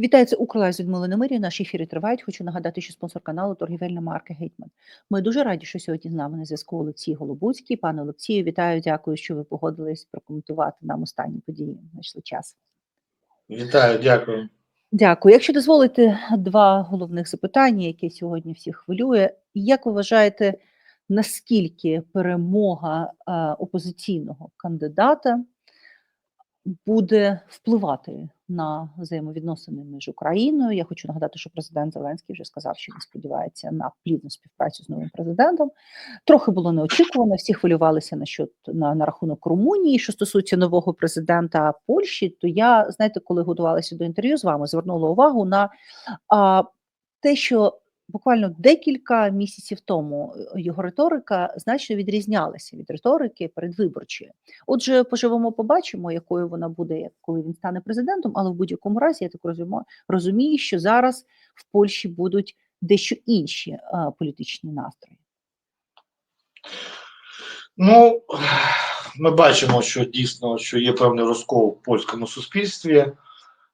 Вітаю, це Укрлайв з Людмилою Немирі. Наші ефіри тривають. Хочу нагадати, що спонсор каналу торгівельна марка Гетьман. Ми дуже раді, що сьогодні з нами на зв'язку Олексій Голобуцький. Пане Олексію, вітаю, дякую, що ви погодились прокоментувати нам останні події. Знайшли час. Вітаю, дякую. Дякую. Якщо дозволите, два головних запитання, які сьогодні всіх хвилює. Як ви вважаєте, наскільки перемога е, опозиційного кандидата буде впливати на взаємовідносини між Україною? Я хочу нагадати, що президент Зеленський вже сказав, що він сподівається на плідну співпрацю з новим президентом. Трохи було неочікувано. Всі хвилювалися на що на, на рахунок Румунії, що стосується нового президента Польщі. То я знаєте, коли готувалася до інтерв'ю з вами, звернула увагу на а, те, що буквально декілька місяців тому е, його риторика значно відрізнялася від риторики передвиборчої. Отже, поживемо, побачимо, якою вона буде, коли він стане президентом. Але в будь-якому разі я так розумію, що зараз в Польщі будуть дещо інші а, політичні настрої. Ну, ми бачимо, що дійсно що є певний розкол в польському суспільстві,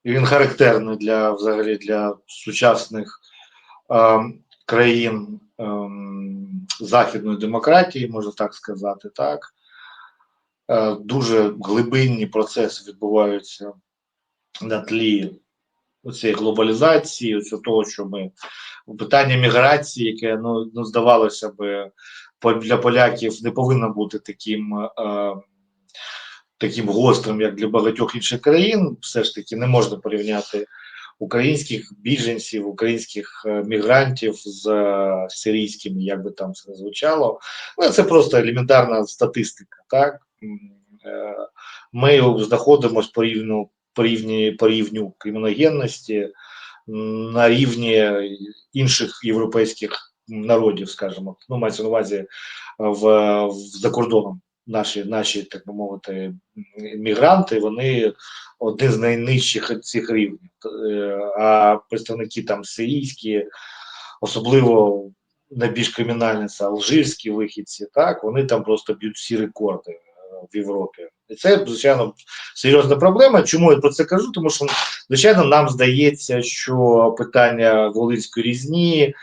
і він характерний для взагалі для сучасних е, країн е, західної демократії, можна так сказати, так. Е, дуже глибинні процеси відбуваються на тлі цієї глобалізації, оцього того, що ми питання міграції, яке ну, ну здавалося би для поляків не повинно бути таким е, таким гострим, як для багатьох інших країн. Все ж таки не можна порівняти українських біженців, українських е, мігрантів з е, сирійськими, як би там це звучало. Ну, це просто елементарна статистика. Так е, ми знаходимося по рівню по рівні по рівню криміногенності на рівні інших європейських народів, скажімо, ну мається на увазі в, в за кордоном. Наші, наші, так би мовити, мігранти, вони один з найнижчих цих рівнів. А представники там сирійські, особливо найбільш кримінальні це алжирські вихідці, так вони там просто б'ють всі рекорди в Європі. І це, звичайно, серйозна проблема. Чому я про це кажу? Тому що, звичайно, нам здається, що питання Волинської різні.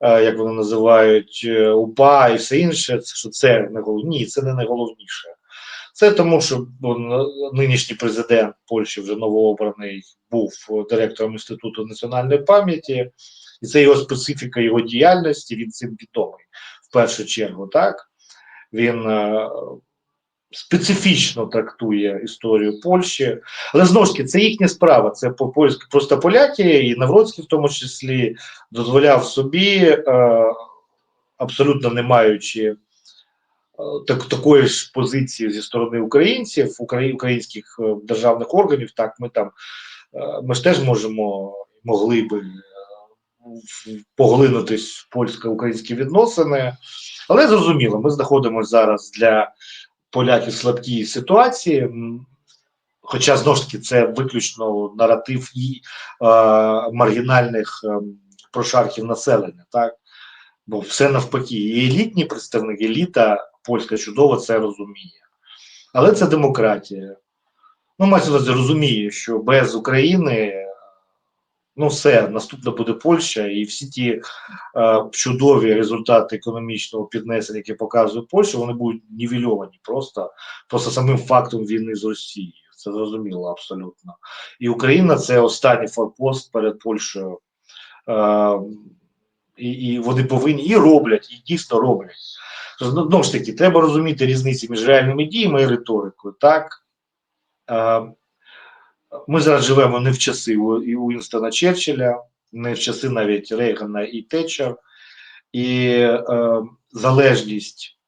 Як вони називають УПА і все інше, що це не головні, це не найголовніше. Це тому, що нинішній президент Польщі вже новообраний був директором інституту національної пам'яті, і це його специфіка його діяльності. Він цим відомий в першу чергу. Так він специфічно трактує історію Польщі, але знову ж таки це їхня справа. Це по польськи просто поляки, і Навроцький в тому числі дозволяв собі, е, абсолютно не маючи е, так, такої ж позиції зі сторони українців, українських е, державних органів. Так, ми там ми ж теж можемо могли би. Поглинутись в польсько-українські відносини, але зрозуміло, ми знаходимося зараз для поляки в слабкій ситуації, хоча знову ж таки це виключно наратив і е, маргінальних е, прошарків населення, так бо все навпаки, і елітні представники, еліта польська чудово це розуміє. Але це демократія. Ну, мається розуміє, що без України ну все, наступна буде Польща, і всі ті е, чудові результати економічного піднесення, які показує Польща, вони будуть нівельовані просто, просто самим фактом війни з Росією. Це зрозуміло абсолютно. І Україна це останній форпост перед Польщею. Е, і, і вони повинні і роблять, і дійсно роблять. Знову ж таки, треба розуміти різниці між реальними діями і риторикою. Так? Е, ми зараз живемо не в часи Уінстона Черчилля, не в часи навіть Рейгана і Тетчер, і е, залежність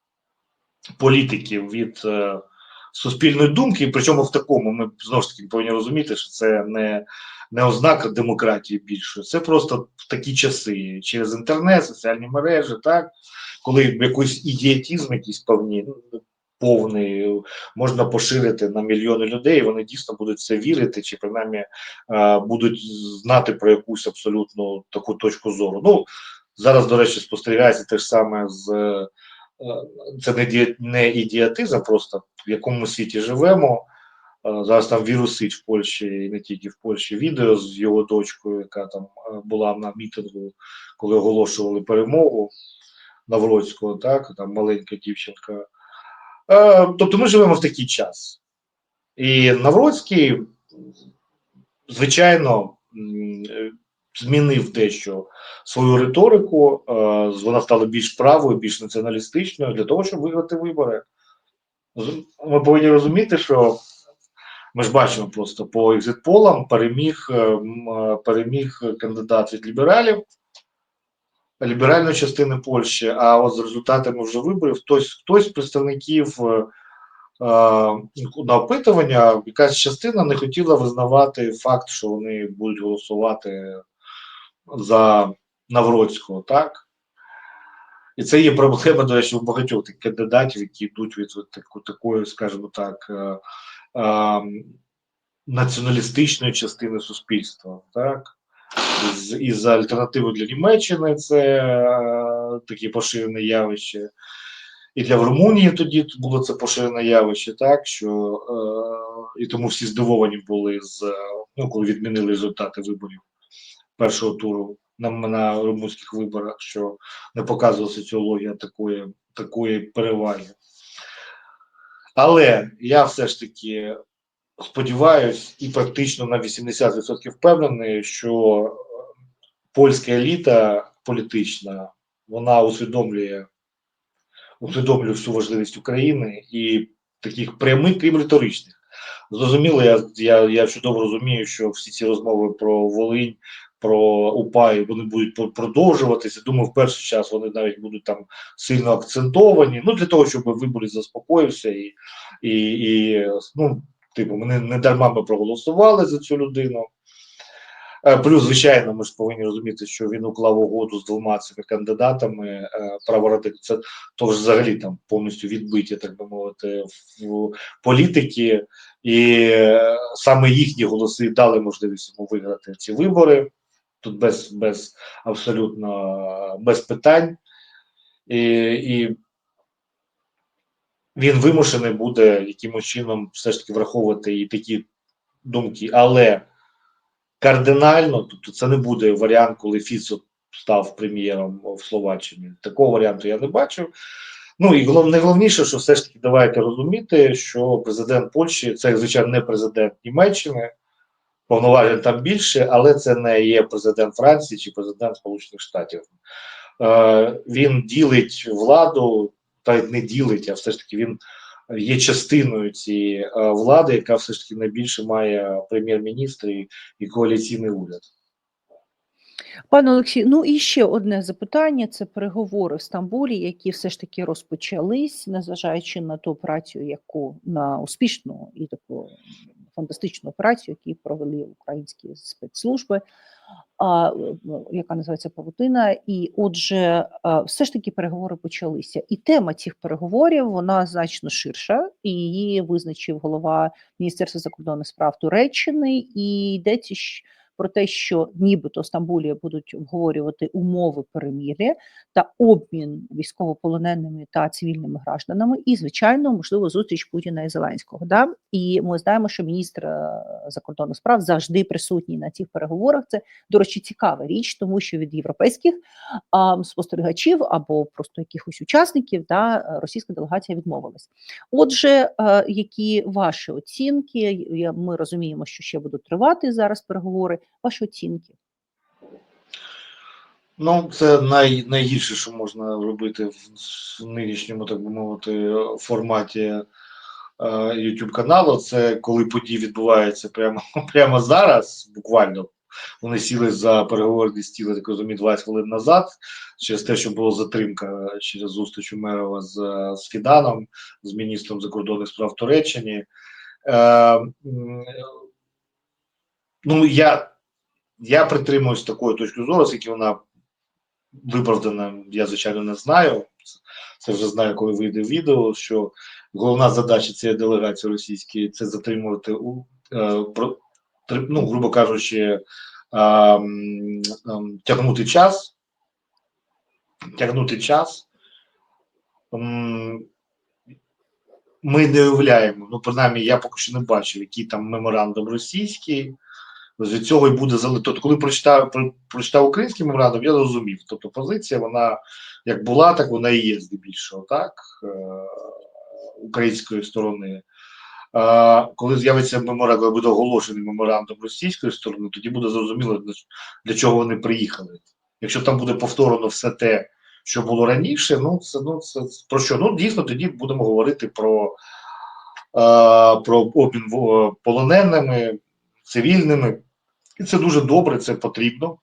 політиків від е, суспільної думки, причому в такому ми знову ж таки повинні розуміти, що це не не ознака демократії більше, це просто в такі часи. Через інтернет, соціальні мережі, так? Коли якийсь ідіотизм, якийсь повні повний можна поширити на мільйони людей. і Вони дійсно будуть це вірити, чи принаймні будуть знати про якусь абсолютно таку точку зору. Ну зараз, до речі, спостерігається те ж саме з це не не ідіотизм, просто в якому світі живемо. Е, Зараз там вірусить в Польщі і не тільки в Польщі відео з його дочкою, яка там е, була на мітингу, коли оголошували перемогу Навроцького, так, там маленька дівчинка. Е, Тобто ми живемо в такий час. І Навроцький, звичайно, змінив дещо свою риторику, е, вона стала більш правою, більш націоналістичною для того, щоб виграти вибори. Ми повинні розуміти, що ми ж бачимо просто по екзитполам переміг, е, переміг кандидат від лібералів, ліберальної частини Польщі, а от з результатами вже виборів хтось, хтось з представників е, е, на опитування, якась частина не хотіла визнавати факт, що вони будуть голосувати за Навроцького, так? І це є проблема, до речі, у багатьох тих кандидатів, які йдуть від, таку, такої, скажімо так, е, націоналістичної частини суспільства, так? Із, альтернативи для Німеччини це е, таке поширене явище. І для Румунії тоді було це поширене явище, так що е, і тому всі здивовані були з ну, коли відмінили результати виборів першого туру на, на румунських виборах, що не показувала соціологія такої, такої переваги. Але я все ж таки сподіваюсь і практично на 80% впевнений, що е, польська еліта політична вона усвідомлює, усвідомлює всю важливість України і таких прямих, крім риторичних. Зрозуміло, я, я, я чудово розумію, що всі ці розмови про Волинь, про УПА вони будуть продовжуватися. Думаю, в перший час вони навіть будуть там сильно акцентовані. Ну для того, щоб виборець заспокоївся і, і, і ну, типу, ми не, дарма ми проголосували за цю людину. Е, Плюс, звичайно, ми ж повинні розуміти, що він уклав угоду з двома цими кандидатами. е, Праворадик це то ж взагалі там повністю відбиття, так би мовити, в політики, і е, саме їхні голоси дали можливість йому виграти ці вибори. Тут без, без абсолютно без питань. І, і він вимушений буде якимось чином все ж таки враховувати і такі думки, але кардинально, тобто це не буде варіант, коли Фіцо став прем'єром в Словаччині. Такого варіанту я не бачив. Ну і голов, найголовніше, що все ж таки давайте розуміти, що президент Польщі це, звичайно, не президент Німеччини, повноважень там більше, але це не є президент Франції чи президент Сполучених Штатів. Е, він ділить владу, та й не ділить, а все ж таки він є частиною цієї е, влади, яка все ж таки найбільше має прем'єр-міністр і, і коаліційний уряд. Пане Олексій, ну і ще одне запитання: це переговори в Стамбулі, які все ж таки розпочались, незважаючи на ту операцію, яку на успішну і таку фантастичну операцію, яку провели українські спецслужби, яка називається Павутина. І отже, все ж таки переговори почалися. І тема цих переговорів вона значно ширша, і її визначив голова Міністерства закордонних справ Туреччини, і йдеться про те, що нібито в Стамбулі будуть обговорювати умови перемир'я та обмін військовополоненими та цивільними гражданами, і звичайно, можливо, зустріч Путіна і Зеленського. Да? І ми знаємо, що міністр е, закордонних справ завжди присутній на цих переговорах. Це до речі, цікава річ, тому що від європейських а, спостерігачів або просто якихось учасників да, російська делегація відмовилась. Отже, е, які ваші оцінки? Ми розуміємо, що ще будуть тривати зараз переговори. Ваші оцінки? Ну, це най, найгірше, що можна робити в, нинішньому, так би мовити, форматі е, YouTube каналу. Це коли події відбуваються прямо, прямо зараз, буквально. Вони сіли за переговорний стіл, я так розумію, 20 хвилин назад, через те, що була затримка через зустріч Умерова з, з Фіданом, з міністром закордонних справ Туреччини. Е, ну, я, я притримуюсь такої точки зору, оскільки вона виправдана, я звичайно не знаю. Це вже знаю, коли вийде відео. Що головна задача цієї делегації російської це затримувати у е, про, ну, грубо кажучи, м, ем, тягнути час, тягнути час. Ми не уявляємо, ну принаймні я поки що не бачив, який там меморандум російський. Від цього і буде залежати. Тобто, коли прочитав, про- прочитав український меморандум, я зрозумів. Тобто позиція, вона як була, так вона і є здебільшого, так, е, української сторони. Коли з'явиться меморандум, коли буде оголошений меморандум російської сторони, тоді буде зрозуміло, для, чого вони приїхали. Якщо там буде повторено все те, що було раніше, ну це ну це про що? Ну дійсно тоді будемо говорити про, е, про обмін полоненими, цивільними. І це дуже добре, це потрібно.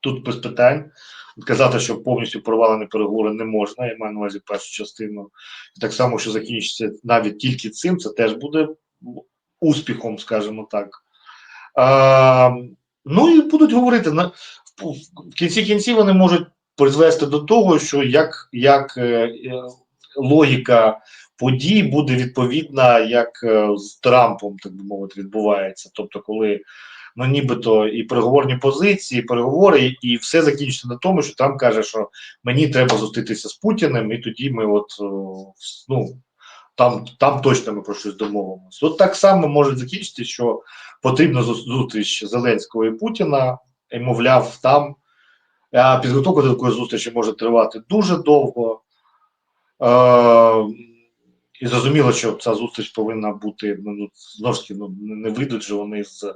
Тут без питань. Казати, що повністю провалені переговори не можна, я маю на увазі першу частину. І так само, що закінчиться навіть тільки цим, це теж буде успіхом, скажімо так. А, ну і будуть говорити на в кінці кінців вони можуть призвести до того, що як, як е, логіка подій буде відповідна, як е, з Трампом, так би мовити, відбувається. Тобто, коли ну нібито і переговорні позиції, і переговори, і все закінчиться на тому, що Трамп каже, що мені треба зустрітися з Путіним, і тоді ми от ну. Там, там точно ми про щось домовимося. От так само може закінчитися, що потрібна зустріч Зеленського і Путіна, і, мовляв, там а підготовка до такої зустрічі може тривати дуже довго. Е, і зрозуміло, що ця зустріч повинна бути ну, ну, знову ж таки, ну, не вийдуть же вони з, е,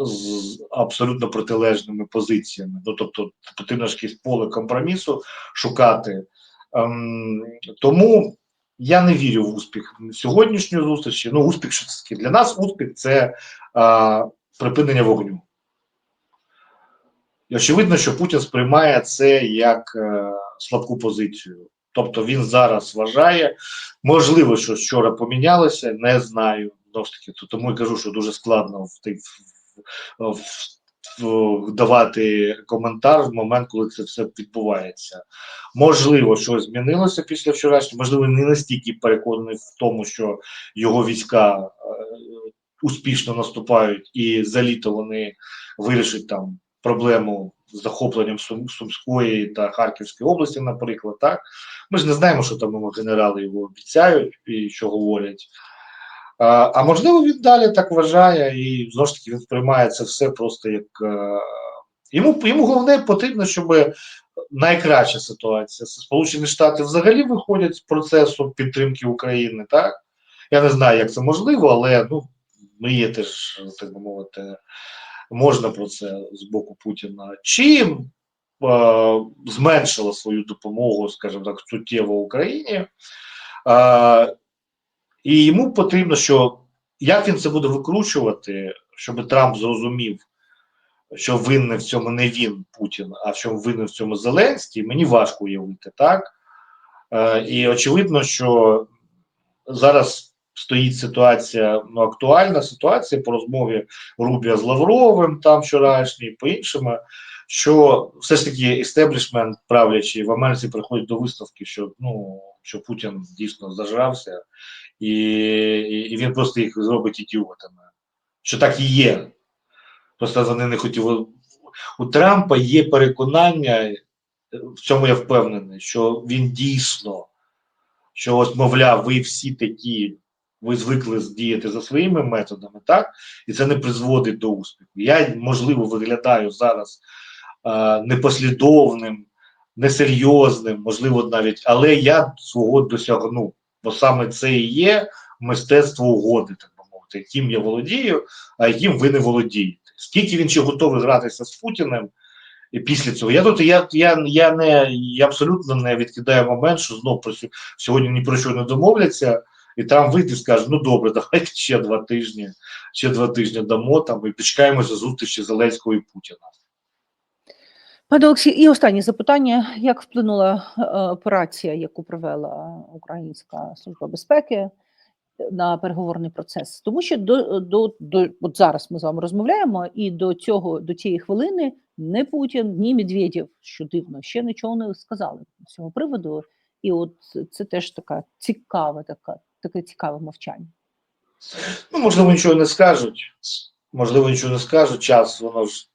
з абсолютно протилежними позиціями. Ну, тобто потрібно ж якесь поле компромісу шукати. Ем, тому я не вірю в успіх сьогоднішньої зустрічі. Ну, успіх що це таке? Для нас успіх це е, припинення вогню. І очевидно, що Путін сприймає це як е, слабку позицію. Тобто він зараз вважає, можливо, що вчора помінялося, не знаю. Знову ж таки, тому і кажу, що дуже складно в, тих- давати коментар в момент, коли це все відбувається. Можливо, щось змінилося після вчорашнього, можливо, не настільки переконаний в тому, що його війська е, успішно наступають, і за літо вони вирішать там проблему з захопленням Сум, Сумської та Харківської області, наприклад, так ми ж не знаємо, що там генерали його обіцяють і що говорять. А, можливо, він далі так вважає, і знову ж таки він сприймає це все просто як е, йому, йому головне потрібно, щоб найкраща ситуація. Сполучені Штати взагалі виходять з процесу підтримки України, так? Я не знаю, як це можливо, але ну, ми є теж, так би мовити, можна про це з боку Путіна. Чим е, зменшила свою допомогу, скажімо так, суттєво Україні. І йому потрібно, що як він це буде викручувати, щоб Трамп зрозумів, що винний в цьому не він Путін, а в чому винен в цьому Зеленський, мені важко уявити, так? Е, і очевидно, що зараз стоїть ситуація, ну, актуальна ситуація по розмові Рубія з Лавровим, там вчорашній, по іншому, що все ж таки істеблішмент правлячий в Америці приходить до виставки, що ну що Путін дійсно зажрався, і, і, він просто їх зробить ідіотами. Що так і є. Просто вони не хотіли. У Трампа є переконання, в цьому я впевнений, що він дійсно, що ось, мовляв, ви всі такі, ви звикли діяти за своїми методами, так? І це не призводить до успіху. Я, можливо, виглядаю зараз е, непослідовним, несерйозним, можливо, навіть, але я свого досягну. Бо саме це і є мистецтво угоди, так би мовити, яким я володію, а яким ви не володієте. Скільки він ще готовий гратися з Путіним після цього? Я тут я, я, я не я абсолютно не відкидаю момент, що знов про сьогодні ні про що не домовляться, і там вийти скаже, ну добре, давайте ще два тижні, ще два тижні дамо там і почекаємося зустрічі Зеленського і Путіна. Пане Олексій, і останнє запитання: як вплинула е, операція, яку провела Українська служба безпеки е, на переговорний процес? Тому що до, до, до от зараз ми з вами розмовляємо, і до цього до цієї хвилини ні Путін, ні Медведєв, що дивно, ще нічого не сказали з цього приводу. І от це теж така цікава, така таке цікаве мовчання. Ну, можливо, нічого не скажуть, можливо, нічого не скажуть. Час воно ж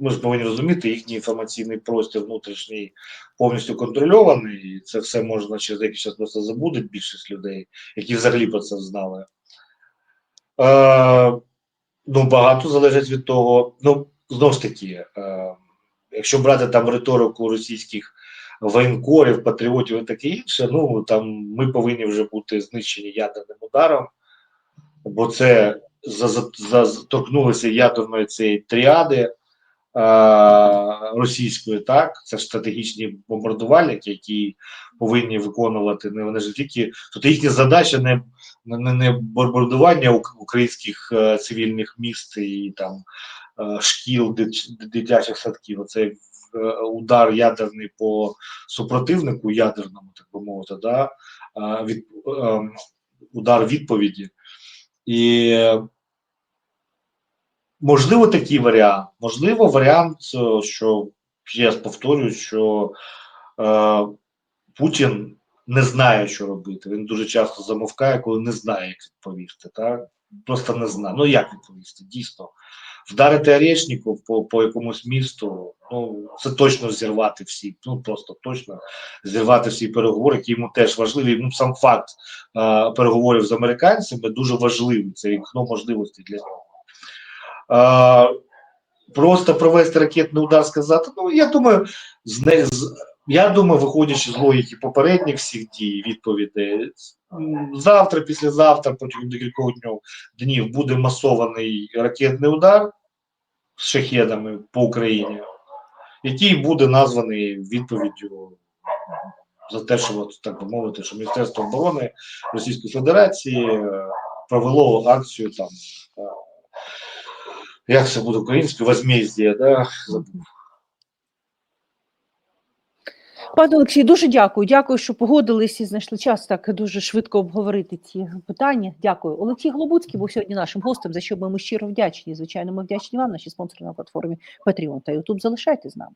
Ми ж повинні розуміти, їхній інформаційний простір внутрішній повністю контрольований, і це все можна через деякий час просто забудуть більшість людей, які взагалі про це знали. Е, ну, багато залежить від того. Ну, знову ж таки, е, якщо брати там риторику російських воєнкорів, патріотів і таке інше, ну там ми повинні вже бути знищені ядерним ударом, бо це за, за, ядерної цієї тріади е, російської, так, це ж стратегічні бомбардувальники, які повинні виконувати не вони ж тільки тобто їхня задача не, не, не бомбардування українських е, цивільних міст і там е, шкіл, дитячих садків. Це е, удар ядерний по супротивнику ядерному, так би мовити, да, від, е, удар відповіді. І можливо такий варіант. Можливо, варіант, е, що раз повторюю, що е, Путін не знає, що робити. Він дуже часто замовкає, коли не знає, як відповісти. Так? Просто не знає. Ну як відповісти? Дійсно. Вдарити Орешников по, по якомусь місту, ну це точно зірвати всі, ну просто точно зірвати всі переговори, які йому теж важливі. Ну сам факт е, переговорів з американцями дуже важливий. Це вікно можливостей для нього. Е, просто провести ракетний удар, сказати. Ну я думаю, з не з я думаю, виходячи з логіки попередніх всіх дій, відповідей, завтра, післязавтра, протягом декількох днів, днів буде масований ракетний удар з шахедами по Україні, який буде названий відповіддю за те, що так би мовити, що Міністерство оборони Російської Федерації е, провело акцію там. Як це буде українською? Возмездія, да? Забув. Пане Олексій, дуже дякую. Дякую, що погодились і знайшли час так дуже швидко обговорити ці питання. Дякую. Олексій Глобуцький був сьогодні нашим гостем, за що ми щиро вдячні. Звичайно, ми вдячні вам, наші спонсори на платформі Patreon та YouTube. Залишайтесь з нами.